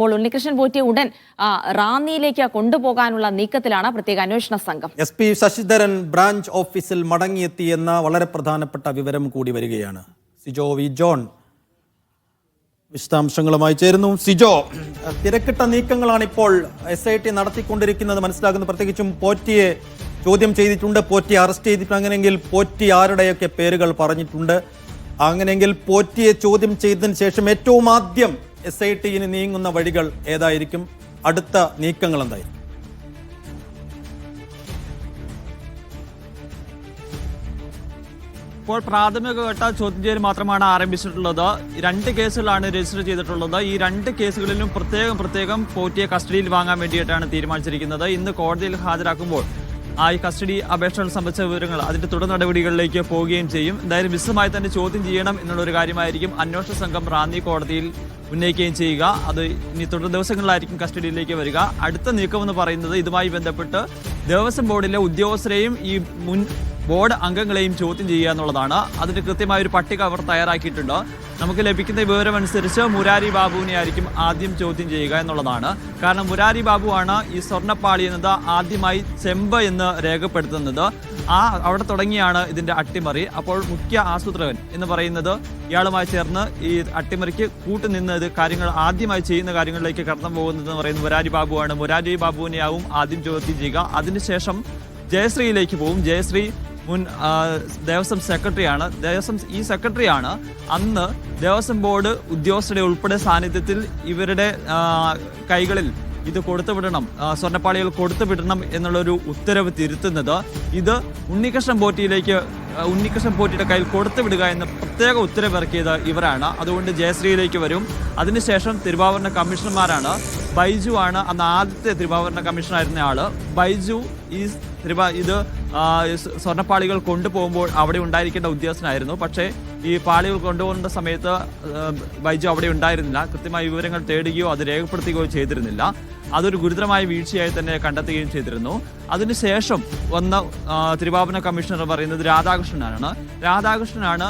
അപ്പോൾ ഉണ്ണികൃഷ്ണൻ പോറ്റിയെ ഉടൻ റാന്നിയിലേക്ക് കൊണ്ടുപോകാനുള്ള നീക്കത്തിലാണ് പ്രത്യേക അന്വേഷണ സംഘം. എസ് പി ശശിധരൻ ബ്രാഞ്ച് ഓഫീസിൽ മടങ്ങിയെത്തിയെന്ന വളരെ പ്രധാനപ്പെട്ട വിവരം കൂടി വരികയാണ്. സിജോ വി ജോൺ വിശദാംശങ്ങളുമായി ചേരുന്നു. സിജോ തിരക്കിട്ട നീക്കങ്ങളാണ് ഇപ്പോൾ എസ് ഐ ടി നടത്തിക്കൊണ്ടിരിക്കുന്നത് മനസ്സിലാക്കുന്നു. പ്രത്യേകിച്ചും പോറ്റിയെ ചോദ്യം ചെയ്തിട്ടുണ്ട്. പോറ്റി അറസ്റ്റ് ചെയ്തിട്ടുണ്ട്. അങ്ങനെയെങ്കിൽ പോറ്റി ആരുടെയൊക്കെ പേരുകൾ പറഞ്ഞിട്ടുണ്ട്. അങ്ങനെയെങ്കിൽ പോറ്റിയെ ചോദ്യം ചെയ്തതിന് ശേഷം ഏറ്റവും ആദ്യം എസ് ഐ ടിന് നീങ്ങുന്ന വഴികൾ ഏതായിരിക്കും? അടുത്ത നീക്കങ്ങൾ എന്തായിരിക്കും? ഇപ്പോൾ പ്രാഥമികഘട്ട ചോദ്യം ചെയ്യൽ മാത്രമാണ് ആരംഭിച്ചിട്ടുള്ളത്. രണ്ട് കേസുകളാണ് രജിസ്റ്റർ ചെയ്തിട്ടുള്ളത്. ഈ രണ്ട് കേസുകളിലും പ്രത്യേകം പ്രത്യേകം പോറ്റിയെ കസ്റ്റഡിയിൽ വാങ്ങാൻ വേണ്ടിയിട്ടാണ് തീരുമാനിച്ചിരിക്കുന്നത്. ഇന്ന് കോടതിയിൽ ഹാജരാക്കുമ്പോൾ ആ ഈ കസ്റ്റഡി അപേക്ഷകൾ സംബന്ധിച്ച വിവരങ്ങൾ അതിന്റെ തുടർ നടപടികളിലേക്ക് പോവുകയും ചെയ്യും. എന്തായാലും വിശദമായി തന്നെ ചോദ്യം ചെയ്യണം എന്നുള്ള ഒരു കാര്യമായിരിക്കും അന്വേഷണ സംഘം റാന്നി കോടതിയിൽ ഉന്നയിക്കുകയും ചെയ്യുക. അത് ഇനി തുടർ ദിവസങ്ങളിലായിരിക്കും കസ്റ്റഡിയിലേക്ക് വരിക. അടുത്ത നീക്കം എന്ന് പറയുന്നത് ഇതുമായി ബന്ധപ്പെട്ട് ദേവസ്വം ബോർഡിലെ ഉദ്യോഗസ്ഥരെയും ഈ മുൻ ബോർഡ് അംഗങ്ങളെയും ചോദ്യം ചെയ്യുക എന്നുള്ളതാണ്. അതിന് കൃത്യമായ ഒരു പട്ടിക അവർ തയ്യാറാക്കിയിട്ടുണ്ട്. നമുക്ക് ലഭിക്കുന്ന വിവരമനുസരിച്ച് മുരാരി ബാബുവിനെ ആയിരിക്കും ആദ്യം ചോദ്യം ചെയ്യുക എന്നുള്ളതാണ്. കാരണം മുരാരി ബാബുവാണ് ഈ സ്വർണപ്പാളി എന്നത് ആദ്യമായി ചെമ്പ് എന്ന് രേഖപ്പെടുത്തുന്നത്. ആ അവിടെ തുടങ്ങിയാണ് ഇതിന്റെ അട്ടിമറി. അപ്പോൾ മുഖ്യ ആസൂത്രകൻ എന്ന് പറയുന്നത് ഇയാളുമായി ചേർന്ന് ഈ അട്ടിമറിക്ക് കൂട്ടുനിന്ന് ഇത് കാര്യങ്ങൾ ആദ്യമായി ചെയ്യുന്ന കാര്യങ്ങളിലേക്ക് കടന്നു പോകുന്നത് എന്ന് പറയുന്നത് മുരാരി ബാബുവാണ്. മുരാരി ബാബുവിനെയാവും ആദ്യം ചോദ്യം ചെയ്യുക. അതിനുശേഷം ജയശ്രീയിലേക്ക് പോവും. ജയശ്രീ മുൻ ദേവസ്വം സെക്രട്ടറിയാണ്. ദേവസ്വം ഈ സെക്രട്ടറിയാണ് അന്ന് ദേവസ്വം ബോർഡ് ഉദ്യോഗസ്ഥരുടെ ഉൾപ്പെടെ സാന്നിധ്യത്തിൽ ഇവരുടെ കൈകളിൽ ഇത് കൊടുത്തുവിടണം സ്വർണപ്പാളികൾ കൊടുത്തു വിടണം എന്നുള്ളൊരു ഉത്തരവ് തിരുത്തുന്നത് ഇത് ഉണ്ണികൃഷ്ണൻ പോറ്റിയിലേക്ക് ഉണ്ണികൃഷ്ണൻ പോറ്റിയുടെ കയ്യിൽ കൊടുത്തുവിടുക എന്ന പ്രത്യേക ഉത്തരവിറക്കിയത് ഇവരാണ്. അതുകൊണ്ട് ജയശ്രീയിലേക്ക് വരും. അതിനുശേഷം തിരുവാഭരണ കമ്മീഷണർമാരാണ് ബൈജു ആണ് അന്ന് ആദ്യത്തെ തിരുവാഭരണ കമ്മീഷനായിരുന്ന ആൾ. ബൈജു ഈ തിരുവ ഇത് സ്വർണപ്പാളികൾ കൊണ്ടുപോകുമ്പോൾ അവിടെ ഉണ്ടായിരിക്കേണ്ട ഉദ്യോഗസ്ഥനായിരുന്നു. പക്ഷേ ഈ പാളികൾ കൊണ്ടുപോകുന്ന സമയത്ത് ബൈജു അവിടെ ഉണ്ടായിരുന്നില്ല. കൃത്യമായ വിവരങ്ങൾ തേടുകയോ അത് രേഖപ്പെടുത്തുകയോ ചെയ്തിരുന്നില്ല. അതൊരു ഗുരുതരമായ വീഴ്ചയായി തന്നെ കണ്ടെത്തുകയും ചെയ്തിരുന്നു. അതിനുശേഷം വന്ന തിരുവാഭരണ കമ്മീഷണർ പറയുന്നത് രാധാകൃഷ്ണനാണ്. രാധാകൃഷ്ണനാണ്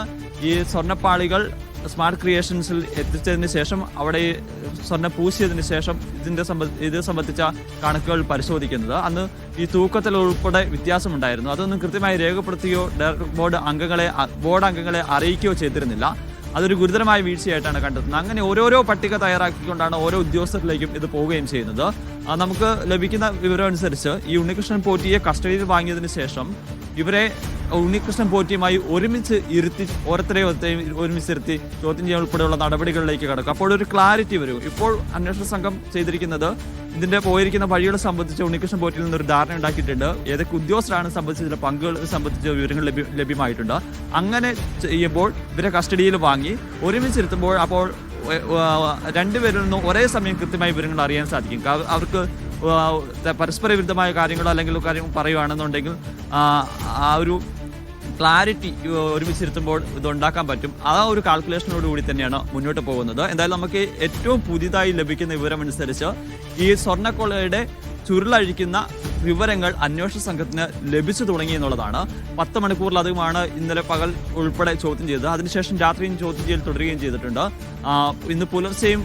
ഈ സ്വർണപ്പാളികൾ സ്മാർട്ട് ക്രിയേഷൻസിൽ എത്തിച്ചതിന് ശേഷം അവിടെ സ്വർണം പൂശിയതിന് ശേഷം ഇതിന്റെ സംബ- ഇത് സംബന്ധിച്ച കണക്കുകൾ പരിശോധിക്കുന്നത്. അന്ന് ഈ തൂക്കത്തിൽ ഉൾപ്പെടെ വ്യത്യാസമുണ്ടായിരുന്നു. അതൊന്നും കൃത്യമായി രേഖപ്പെടുത്തുകയോ ഡയറക്ടർ ബോർഡ് അംഗങ്ങളെ ബോർഡ് അംഗങ്ങളെ അറിയിക്കുകയോ ചെയ്തിരുന്നില്ല. അതൊരു ഗുരുതരമായ വീഴ്ചയായിട്ടാണ് കണ്ടെത്തുന്നത്. അങ്ങനെ ഓരോരോ പട്ടിക തയ്യാറാക്കിക്കൊണ്ടാണ് ഓരോ ഉദ്യോഗസ്ഥരിലേക്കും ഇത് പോവുകയും ചെയ്യുന്നത്. നമുക്ക് ലഭിക്കുന്ന വിവരം അനുസരിച്ച് ഈ ഉണ്ണികൃഷ്ണൻ പോറ്റിയെ കസ്റ്റഡിയിൽ വാങ്ങിയതിന് ശേഷം ഇവരെ ഉണ്ണികൃഷ്ണൻ പോറ്റിയുമായി ഒരുമിച്ച് ഇരുത്തി ഓരോരുത്തരെയും ഒരുമിച്ച് ഇരുത്തി ചോദ്യം ചെയ്യാൻ ഉൾപ്പെടെയുള്ള നടപടികളിലേക്ക് കടക്കും. അപ്പോൾ ഒരു ക്ലാരിറ്റി വരും. ഇപ്പോൾ അന്വേഷണ സംഘം ചെയ്തിരിക്കുന്നത് ഇതിന്റെ പോയിരിക്കുന്ന വഴികളെ സംബന്ധിച്ച് ഉണ്ണികൃഷ്ണൻ നിന്ന് ഒരു ധാരണ ഉണ്ടാക്കിയിട്ടുണ്ട്. ഏതൊക്കെ ഉദ്യോഗസ്ഥരാണ് സംബന്ധിച്ച ചില പങ്കുകൾ സംബന്ധിച്ച വിവരങ്ങൾ ലഭ്യ- ലഭ്യമായിട്ടുണ്ട്. അങ്ങനെ ചെയ്യുമ്പോൾ ഇവരെ കസ്റ്റഡിയിൽ വാങ്ങി ഒരുമിച്ചിരുത്തുമ്പോൾ അപ്പോൾ രണ്ടുപേരിൽ നിന്നും ഒരേ സമയം കൃത്യമായ വിവരങ്ങൾ അറിയാൻ സാധിക്കും. അവർക്ക് പരസ്പര വിരുദ്ധമായ കാര്യങ്ങളോ അല്ലെങ്കിൽ കാര്യങ്ങൾ പറയുകയാണെന്നുണ്ടെങ്കിൽ ആ ഒരു ക്ലാരിറ്റി ഒരുമിച്ചിരുത്തുമ്പോൾ ഇത് ഉണ്ടാക്കാൻ പറ്റും ആ ഒരു കാൽക്കുലേഷനോട് കൂടി തന്നെയാണ് മുന്നോട്ട് പോകുന്നത്. എന്തായാലും നമുക്ക് ഏറ്റവും പുതിയതായി ലഭിക്കുന്ന വിവരമനുസരിച്ച് ഈ സ്വർണക്കൊള്ളയുടെ ചുരുളഴിക്കുന്ന വിവരങ്ങൾ അന്വേഷണ സംഘത്തിന് ലഭിച്ചു തുടങ്ങി എന്നുള്ളതാണ്. പത്ത് മണിക്കൂറിലധികമാണ് ഇന്നലെ പകൽ ഉൾപ്പെടെ ചോദ്യം ചെയ്തത്. അതിനുശേഷം രാത്രിയും ചോദ്യം ചെയ്യൽ തുടരുകയും ചെയ്തിട്ടുണ്ട്. ഇന്ന് പുലർച്ചെയും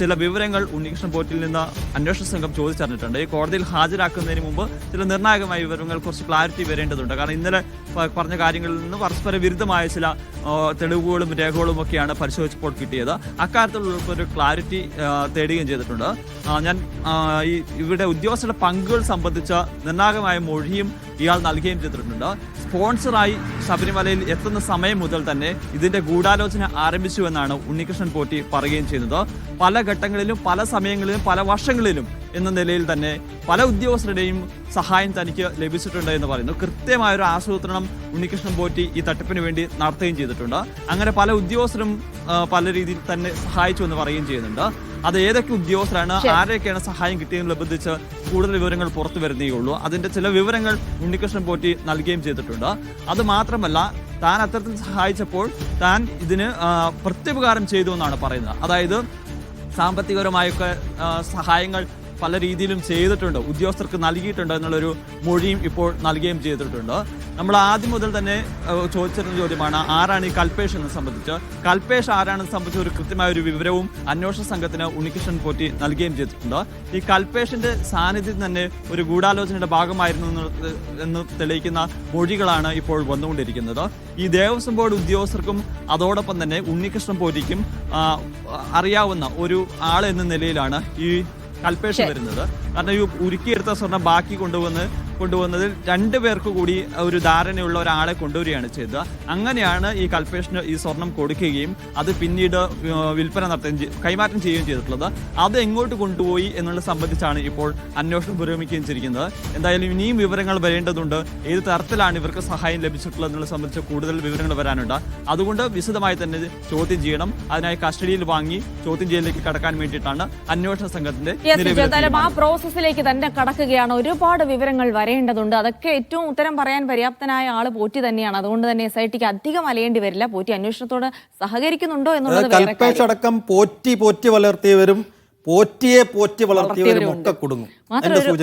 ചില വിവരങ്ങൾ ഉണ്ണികൃഷ്ണൻ പോറ്റിൽ നിന്ന് അന്വേഷണ സംഘം ചോദിച്ചറിഞ്ഞിട്ടുണ്ട്. ഈ കോടതിയിൽ ഹാജരാക്കുന്നതിന് മുമ്പ് ചില നിർണായകമായ വിവരങ്ങൾ കുറച്ച് ക്ലാരിറ്റി വരേണ്ടതുണ്ട്. കാരണം ഇന്നലെ പറഞ്ഞ കാര്യങ്ങളിൽ നിന്ന് പരസ്പര വിരുദ്ധമായ ചില തെളിവുകളും രേഖകളും ഒക്കെയാണ് പരിശോധിച്ചപ്പോൾ കിട്ടിയത്. അക്കാര്യത്തിലുള്ള ഒരു ക്ലാരിറ്റി തേടുകയും ചെയ്തിട്ടുണ്ട്. ഞാൻ ഈ ഇവിടെ ഉദ്യോഗസ്ഥരുടെ പങ്കുകൾ സംബന്ധിച്ച നിർണായകമായ മൊഴിയും ഇയാൾ നൽകുകയും ചെയ്തിട്ടുണ്ട്. സ്പോൺസറായി ശബരിമലയിൽ എത്തുന്ന സമയം മുതൽ തന്നെ ഇതിന്റെ ഗൂഢാലോചന ആരംഭിച്ചു എന്നാണ് ഉണ്ണികൃഷ്ണൻ പോറ്റി പറയുകയും ചെയ്യുന്നത്. പല ഘട്ടങ്ങളിലും പല സമയങ്ങളിലും പല വർഷങ്ങളിലും എന്ന നിലയിൽ തന്നെ പല ഉദ്യോഗസ്ഥരുടെയും സഹായം തനിക്ക് ലഭിച്ചിട്ടുണ്ട് എന്ന് പറയുന്നു. കൃത്യമായ ഒരു ആസൂത്രണം ഉണ്ണികൃഷ്ണൻ പോറ്റി ഈ തട്ടിപ്പിന് വേണ്ടി നടത്തുകയും ചെയ്തിട്ടുണ്ട്. അങ്ങനെ പല ഉദ്യോഗസ്ഥരും പല രീതിയിൽ തന്നെ സഹായിച്ചു എന്ന് പറയുകയും ചെയ്യുന്നുണ്ട്. അത് ഏതൊക്കെ ഉദ്യോഗസ്ഥരാണ് ആരെയൊക്കെയാണ് സഹായം കിട്ടിയതെന്ന് സംബന്ധിച്ച് കൂടുതൽ വിവരങ്ങൾ പുറത്തു വരുന്നേ ഉള്ളൂ. അതിന്റെ ചില വിവരങ്ങൾ ഉണ്ണികൃഷ്ണൻ പോറ്റി നൽകുകയും ചെയ്തിട്ടുണ്ട്. അത് മാത്രമല്ല താൻ അത്തരത്തിൽ സഹായിച്ചപ്പോൾ താൻ ഇതിന് പ്രത്യുപകാരം ചെയ്തു എന്നാണ് പറയുന്നത്. അതായത് സാമ്പത്തികപരമായൊക്കെ സഹായങ്ങൾ പല രീതിയിലും ചെയ്തിട്ടുണ്ട്. ഉദ്യോഗസ്ഥർക്ക് നൽകിയിട്ടുണ്ട് എന്നുള്ളൊരു മൊഴിയും ഇപ്പോൾ നൽകുകയും ചെയ്തിട്ടുണ്ട്. നമ്മൾ ആദ്യം മുതൽ തന്നെ ചോദിച്ചിരുന്ന ചോദ്യമാണ് ആരാണ് ഈ കൽപേഷ് എന്ന് സംബന്ധിച്ച്. കൽപേഷ് ആരാണെന്ന് സംബന്ധിച്ച് ഒരു കൃത്യമായ ഒരു വിവരവും അന്വേഷണ സംഘത്തിന് ഉണ്ണികൃഷ്ണൻ പോറ്റി നൽകുകയും ചെയ്തിട്ടുണ്ട്. ഈ കൽപേഷിന്റെ സാന്നിധ്യം തന്നെ ഒരു ഗൂഢാലോചനയുടെ ഭാഗമായിരുന്നു എന്ന് തെളിയിക്കുന്ന മൊഴികളാണ് ഇപ്പോൾ വന്നുകൊണ്ടിരിക്കുന്നത്. ഈ ദേവസ്വം ബോർഡ് ഉദ്യോഗസ്ഥർക്കും അതോടൊപ്പം തന്നെ ഉണ്ണികൃഷ്ണൻ പോറ്റിക്കും അറിയാവുന്ന ഒരു ആൾ എന്ന നിലയിലാണ് ഈ കൽപേഷ് വരുന്നത്. കാരണം ഈ ഉരുക്കിയെടുത്ത സ്വർണം ബാക്കി കൊണ്ടുവന്ന് കൊണ്ടുവന്നതിൽ രണ്ടു പേർക്ക് കൂടി ഒരു ധാരണയുള്ള ഒരാളെ കൊണ്ടുവരികയാണ് ചെയ്തത്. അങ്ങനെയാണ് ഈ കൽപ്പേഷന് ഈ സ്വർണം കൊടുക്കുകയും അത് പിന്നീട് വിൽപ്പന നടത്തുകയും കൈമാറ്റം ചെയ്യുകയും ചെയ്തിട്ടുള്ളത്. അത് എങ്ങോട്ട് കൊണ്ടുപോയി എന്നുള്ളത് സംബന്ധിച്ചാണ് ഇപ്പോൾ അന്വേഷണം പുരോഗമിക്കുകയും ചെയ്തിരിക്കുന്നത് എന്തായാലും ഇനിയും വിവരങ്ങൾ വരേണ്ടതുണ്ട്. ഏത് തരത്തിലാണ് ഇവർക്ക് സഹായം ലഭിച്ചിട്ടുള്ളത് എന്നുള്ളത് സംബന്ധിച്ച് കൂടുതൽ വിവരങ്ങൾ വരാനുണ്ട്. അതുകൊണ്ട് വിശദമായി തന്നെ ചോദ്യം ചെയ്യണം. അതിനായി കസ്റ്റഡിയിൽ വാങ്ങി ചോദ്യം ചെയ്യലിലേക്ക് കടക്കാൻ വേണ്ടിയിട്ടാണ് അന്വേഷണ സംഘത്തിന്റെ ആ പ്രോസസ്സിലേക്ക് തന്നെ കടക്കുകയാണ്. ഒരുപാട് വിവരങ്ങൾ വരേണ്ടതുണ്ട് അതൊക്കെ ഏറ്റവും ഉത്തരം പറയാൻ പര്യാപ്തനായ ആൾ പോറ്റി തന്നെയാണ്. അതുകൊണ്ട് തന്നെ എസ് ഐ ടിക്ക് അധികം അലയേണ്ടി വരില്ല. പോറ്റി അന്വേഷണത്തോട് സഹകരിക്കുന്നുണ്ടോ എന്നുള്ളത് കാര്യം. അടക്കം പോറ്റി പോറ്റി വളർത്തിയവരും പോറ്റിയെ പോറ്റി വളർത്തിയവരും ഒക്കെ കുടുങ്ങും.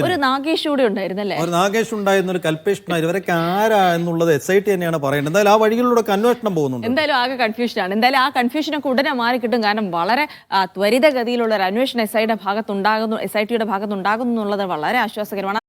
ഒരു- നാഗേഷ് കൂടെ ഉണ്ടായിരുന്നല്ലേ ഒരു നാഗേഷ് ഉണ്ടായിരുന്ന ഒരു കൽപേഷ് ഇവരൊക്കെ ആരാ എന്നുള്ളത് എസ് ഐ ടി തന്നെയാണ് പറയുന്നത് എന്തായാലും ആ വഴികളിലൂടെ അന്വേഷണം പോകുന്നുണ്ട്. എന്തായാലും ആകെ കൺഫ്യൂഷൻ ആണ്. എന്തായാലും ആ കൺഫ്യൂഷനൊക്കെ ഉടനെ മാറി കിട്ടും. കാരണം വളരെ ത്വരിതഗതിയിലുള്ള ഒരു അന്വേഷണം എസ് ഐയുടെ ഭാഗത്തുണ്ടാകുന്നു എസ് ഐ ടിയുടെ ഭാഗത്തുണ്ടാകുന്നു എന്നുള്ളത് വളരെ ആശ്വാസകരമാണ്.